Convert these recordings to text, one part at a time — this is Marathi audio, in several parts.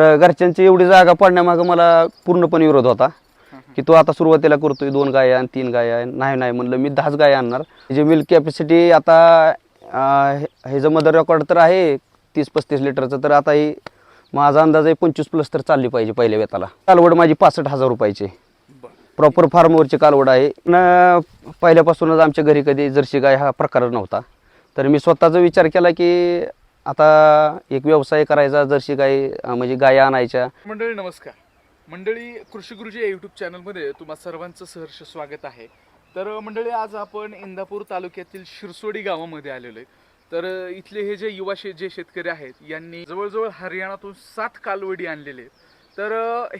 तर घरच्यांची एवढी जागा पडण्यामागं मला पूर्णपणे विरोध होता. की तो आता सुरुवातीला करतोय दोन गाय आणि तीन गाय. नाही नाही म्हणलं मी दहाच गाय आणणार. जे मिल्क कॅपॅसिटी आता हे- जे मदर रेकॉर्ड तर आहे तीस पस्तीस लिटरचं तर आता ही माझा अंदाज आहे पंचवीस प्लस तर चालली पाहिजे पहिल्या वेताला. कालवड माझी पासष्ट हजार रुपयाची प्रॉपर फार्मवरची कालवड आहे. न पहिल्यापासूनच आमच्या घरी कधी जर्सी गाय हा प्रकार नव्हता. तर मी स्वतःचा विचार केला की आता एक व्यवसाय करायचा जशी गाय म्हणजे गाय आणायच्या. मंडळी नमस्कार. मंडळी कृषी गुरुजी या यूट्यूब चॅनलमध्ये तुम्हा सर्वांचं सहर्ष स्वागत आहे. तर मंडळी आज आपण इंदापूर तालुक्यातील शिरसोडी गावामध्ये आलेलो आहे. तर इथले हे जे युवा शे जे शेतकरी आहेत यांनी जवळजवळ हरियाणातून सात कालवडी आणलेले आहेत. तर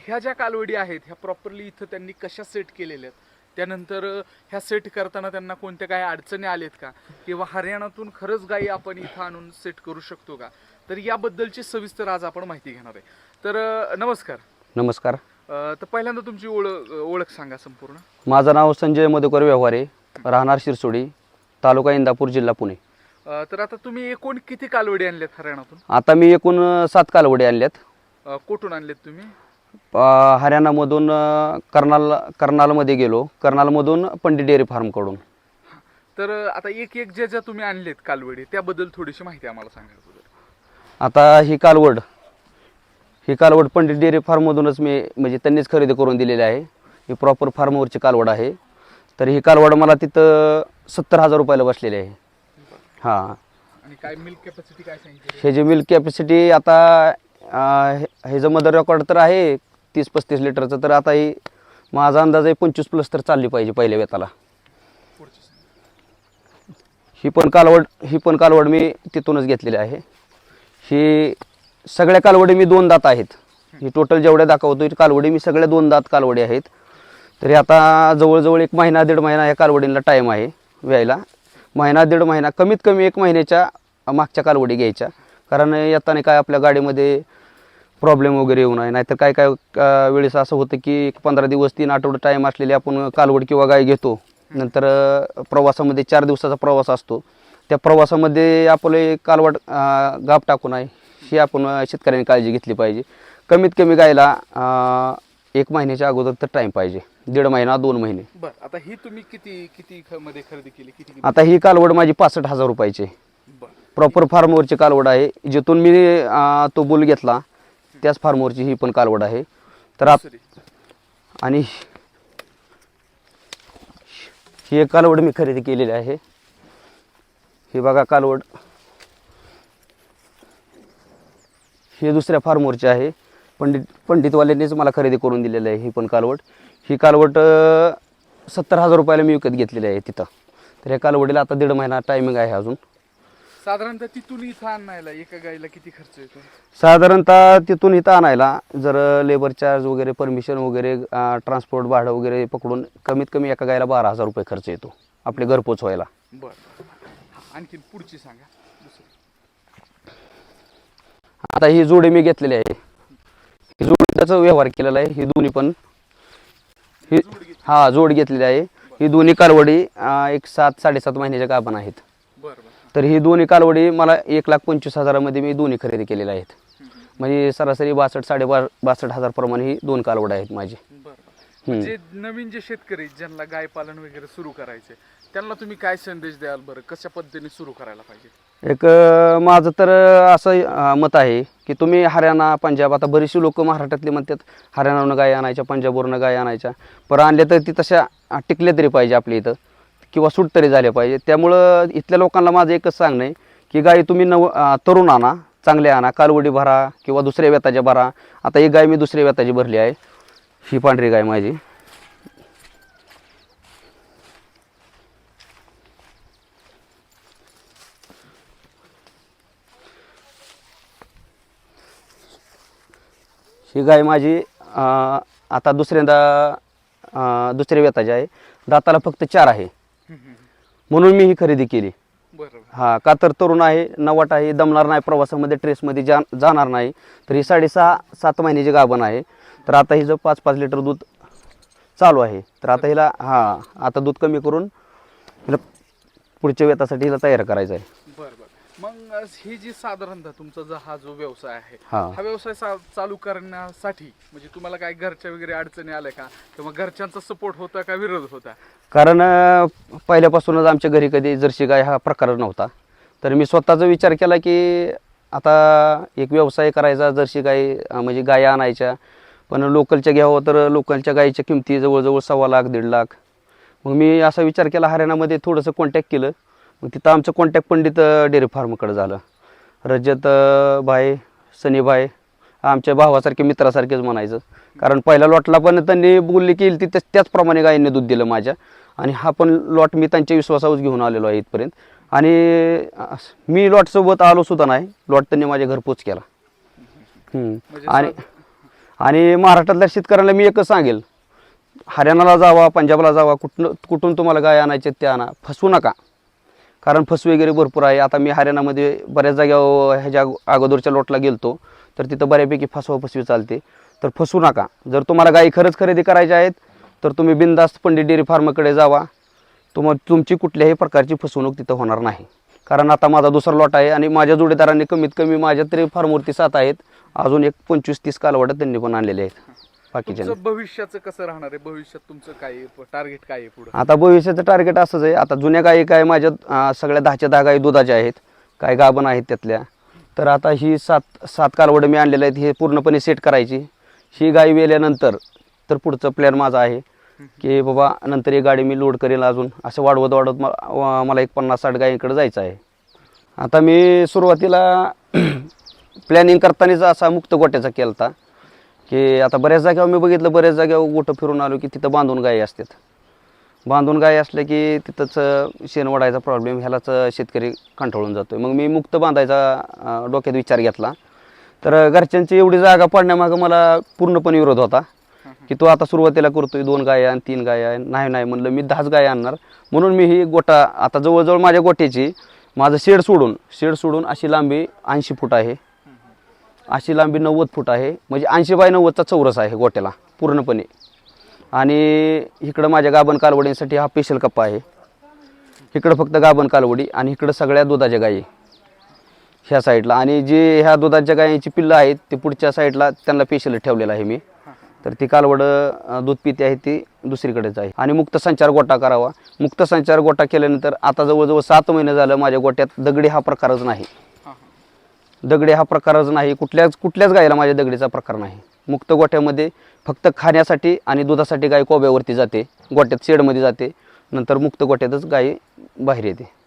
ह्या ज्या कालवडी आहेत ह्या प्रॉपरली इथं त्यांनी कशा सेट केलेल्या आहेत? त्यानंतर ह्या सेट करताना त्यांना कोणत्या काही अडचणी आलेत का? किंवा हरियाणातून खरंच गायी आपण इथं आणून सेट करू शकतो का? तर याबद्दलची सविस्तर आज आपण माहिती घेणार आहे. तर नमस्कार. नमस्कार. अ, तर पहिल्यांदा तुमची ओळख ओळख सांगा संपूर्ण. माझं नाव संजय मधुकर व्यवहारे राहणार शिरसोडी तालुका इंदापूर जिल्हा पुणे. अ, तर आता तुम्ही एकूण किती कालवडी आणल्यात हरियाणातून? आता मी एकूण अं, सात कालवडे आणल्यात. अ, कुठून आणलेत तुम्ही? हरियाणामधून कर्नाल कर्नालमध्ये गेलो. कर्नालमधून पंडित डेअरी फार्मकडून. तर आता एक एक ज्या ज्या तुम्ही आणलेत कालवडी त्याबद्दल थोडीशी माहिती आम्हाला सांगा. आता ही कालवड ही कालवड पंडित डेअरी फार्ममधूनच मी म्हणजे त्यांनीच खरेदी करून दिलेली आहे. ही प्रॉपर फार्मवरची कालवड आहे. तर ही कालवड मला तिथं सत्तर हजार रुपयाला बसलेली आहे. हां. आणि काय मिल्क कॅपॅसिटी काय हे जे मिल्क कॅपॅसिटी आता हे- हे जर मदर रेकॉर्ड तर आहे तीस पस्तीस लिटरचं तर आता ही माझा अंदाज आहे पंचवीस प्लस तर चालली पाहिजे पहिल्या वेताला. ही पण कालवड ही पण कालवड मी तिथूनच घेतलेली आहे. ही सगळ्या कालवडी मी दोन दात आहेत. ही टोटल जेवढ्या दाखवतो कालवडी मी सगळ्या दोन दात कालवडी आहेत. तरी आता जवळजवळ एक महिना दीड महिना या कालवडीला टाईम आहे व्यायला. महिना दीड महिना कमीत कमी एक महिन्याच्या मागच्या कालवडी घ्यायच्या. कारण येताना काय आपल्या गाडीमध्ये प्रॉब्लेम वगैरे येऊ नये. नाहीतर काय काय वेळेस असं होतं की एक पंधरा दिवस तीन आठवडे टाईम असलेली आपण कालवड किंवा गाय घेतो. नंतर प्रवासामध्ये चार दिवसाचा प्रवास असतो. त्या प्रवासामध्ये आपले कालवड गाप टाकू नये. ही आपण शेतकऱ्यांनी काळजी घेतली पाहिजे. कमीत कमी गायला एक महिन्याच्या अगोदर तर टाईम पाहिजे. दीड महिना दोन महिने. बरं आता ही तुम्ही किती किती मध्ये खरेदी केली? किती आता ही कालवड माझी पासष्ट हजार रुपयाची प्रॉपर फार्मवरची कालवड आहे. जिथून मी तो बुल घेतला. त्याच फार्मवरची ही पण कालवड आहे. तर आप. आणि ही एक कालवड मी खरेदी केलेली आहे. ही बघा कालवड. ही दुसऱ्या फार्मवरची आहे. पंडित पंडितवाल्यांनीच मला खरेदी करून दिलेली आहे ही पण कालवड. ही कालवड सत्तर हजार रुपयाला मी विकत घेतलेली आहे तिथं. तर ह्या कालवडीला आता दीड महिना टायमिंग आहे अजून. साधारणतः तिथून इथं आणायला एका गाईला किती खर्च येतो? साधारणतः तिथून इथं आणायला जर लेबर चार्ज वगैरे परमिशन वगैरे ट्रान्सपोर्ट भाडं वगैरे पकडून कमीत कमी एका गायला बारा हजार रुपये खर्च येतो आपले घर पोचवायला. बरं. आणखीन पुढची सांगा. आता ही जोडी मी घेतलेली आहे. ही जोडी त्याचा व्यवहार केलेला आहे ही दोन्ही पण. ही हा जोड घेतलेली आहे. ही दोन्ही कालवडी एक सात साडेसात महिन्याच्या गाभण आहेत. बरं. तर ही दोन्ही कालवडी मला एक लाख पंचवीस हजारामध्ये मी दोन्ही खरेदी केलेल्या आहेत. म्हणजे सरासरी बासष्ट साडे बा बासष्ट हजार प्रमाणे ही दोन कालवड आहेत माझी. बरं. हम्म. जे नवीन जे शेतकरी ज्यांना गाय पालन वगैरे सुरू करायचे त्यांना तुम्ही काय संदेश द्याल बरं? कशा पद्धतीने सुरू करायला पाहिजे? एक माझं तर असं मत आहे की तुम्ही हरियाणा पंजाब आता बरीचशी लोक महाराष्ट्रातले म्हणतात हरियाणावरून गाय आणायच्या पंजाबवरून गाय आणायच्या पर आणल्या तर ती तशा टिकल्या तरी पाहिजे आपल्या इथं. किंवा सूट तरी झाल्या पाहिजे. त्यामुळं इथल्या लोकांना माझं एकच सांगणं आहे की गाय तुम्ही नव तरुण आणा चांगल्या आणा कालवडी भरा किंवा दुसऱ्या व्यताच्या भरा. आता ही गाय मी दुसऱ्या व्यताची भरली आहे. ही पांढरी गाय माझी. ही गाय माझी आता दुसऱ्यांदा दुसऱ्या व्यताची आहे. दाताला फक्त चार आहे. म्हणून मी ही खरेदी केली. हा का तर तरुण आहे नवाट आहे दमणार नाही प्रवासामध्ये ट्रेसमध्ये जा जाणार नाही तर ही साडेसहा सात महिन्याची गाभण आहे. तर आता हिचं पाच पाच लिटर दूध चालू आहे तर आता हिला हा आता दूध कमी करून हिला पुढच्या वेतासाठी हिला तयार करायचं आहे. मग हे जे साधारणतः तुमचा जो हा जो व्यवसाय आहे हा. हा व्यवसाय सा- चालू करण्यासाठी म्हणजे तुम्हाला काय घरच्या वगैरे अडचणी आल्या का? किंवा घरच्यांचा सपोर्ट होता का विरोध होता? कारण अं, पहिल्यापासूनच आमच्या घरी कधी जर्सी गाय हा प्रकार नव्हता. तर मी स्वतःचा विचार केला की आता एक व्यवसाय करायचा जर्सी गाय अं, म्हणजे गाय आणायच्या. पण लोकलच्या घ्यावं तर लोकलच्या गायीच्या किमती जवळजवळ सव्वा लाख दीड लाख. मग मी असा विचार केला हरियाणामध्ये थोडंसं कॉन्टॅक्ट केलं. मग तिथं आमचं कॉन्टॅक्ट पंडित डेअरी फार्मकडे झालं. रजत भाई सनीभाई आमच्या भावासारखे मित्रासारखेच म्हणायचं. कारण पहिल्या लॉटला पण त्यांनी बोलली की ती त्याच त्याचप्रमाणे गायीने दूध दिलं माझ्या. आणि हा पण लॉट मी त्यांच्या विश्वासावर घेऊन आलेलो आहे इथपर्यंत. आणि मी लॉटसोबत आलो सुद्धा नाही. लॉट त्यांनी माझ्या घरपोच केला. म्हणजे आणि आणि महाराष्ट्रातल्या शेतकऱ्यांना मी एकच सांगेल. हरियाणाला जावा पंजाबला जावा कुठून कुठून तुम्हाला गाय आणायचे ते आणा. फसवू नका. कारण फस वगैरे भरपूर आहे. आता मी हरियाणामध्ये बऱ्याच जाग्या ह्याच्या अगोदरच्या लोटला गेलतो. तर तिथं बऱ्यापैकी फसवा फसवी चालते. तर फसवू नका. जर तुम्हाला गायी खरंच खरेदी करायच्या आहेत तर तुम्ही बिनदास्त पंडित डेअरी फार्मकडे जावा. तुम तुमची कुठल्याही प्रकारची फसवणूक तिथं होणार नाही. कारण आता माझा दुसरा लॉट आहे आणि माझ्या जोडीदारांनी कमीत कमी माझ्या तरी फार्मवरती सात आहेत. अजून एक पंचवीस तीस कालवडं त्यांनी पण आणलेले आहेत. बाकीच्या तुमचं भविष्याचं कसं राहणार आहे? भविष्यात तुमचं काय टार्गेट काय आहे पुढे? आता भविष्याचं टार्गेट असंच आहे. आता जुन्या गायी काय माझ्या अं, सगळ्या दहाच्या दहा गायी दुधाच्या आहेत. काय गाभण आहेत त्यातल्या. तर आता ही सात सात कालवडं मी आणलेले आहेत हे पूर्णपणे सेट करायची. ही गाय वेल्यानंतर तर पुढचं प्लॅन माझा आहे की बाबा नंतर ही गाडी मी लोड करेल अजून. असं वाढवत वाढवत म- व- मला एक पन्नास साठ गायींकडे जायचं आहे. आता मी सुरुवातीला प्लॅनिंग करतानाच असा मुक्त गोट्याचा केला होता की आता बऱ्याच जागेवर मी बघितलं बऱ्याच जागेवर गोठं फिरून आलो की तिथं बांधून गायी असतात. बांधून गाय असल्या की तिथंच शेण वाढायचा प्रॉब्लेम ह्यालाच शेतकरी कंटाळून जातो मग मी मुक्त बांधायचा डोक्यात विचार घेतला. तर घरच्यांची एवढी जागा पडण्यामागं मला पूर्णपणे विरोध होता. की तो आता सुरुवातीला करतोय दोन गाय आणि तीन गाय नाही नाही म्हणलं मी दहाच गाय आणणार. म्हणून मी ही गोटा आता जवळजवळ माझ्या गोट्याची माझं शेड सोडून शेड सोडून अशी लांबी ऐंशी फूट आहे. अशी लांबी नव्वद फूट आहे. म्हणजे ऐंशी बाय नव्वदचा चौरस आहे गोट्याला पूर्णपणे. आणि इकडं माझ्या गाभण कालवडींसाठी हा स्पेशल कप्पा आहे. इकडं फक्त गाभण कालवडी आणि इकडं सगळ्या दुधाच्या गायी ह्या साईडला. आणि जे ह्या दुधाच्या गायीची पिल्लं आहेत ते पुढच्या साईडला त्यांना पेशल ठेवलेलं आहे मी. तर ती कालवडं दूध पिते आहे ती दुसरीकडेच आहे. आणि मुक्त संचार गोटा करावा. मुक्त संचार गोटा केल्यानंतर आता जवळजवळ सात महिने झालं माझ्या गोट्यात दगडी हा प्रकारच नाही. दगडे हा प्रकारच नाही. कुठल्याच कुठल्याच गायीला माझ्या दगडीचा प्रकार नाही. मुक्त गोठ्यामध्ये फक्त खाण्यासाठी आणि दुधासाठी गाय कोब्यावरती जाते. गोठ्यात शेडमध्ये जाते. नंतर मुक्त गोठ्यातच गाय बाहेर येते.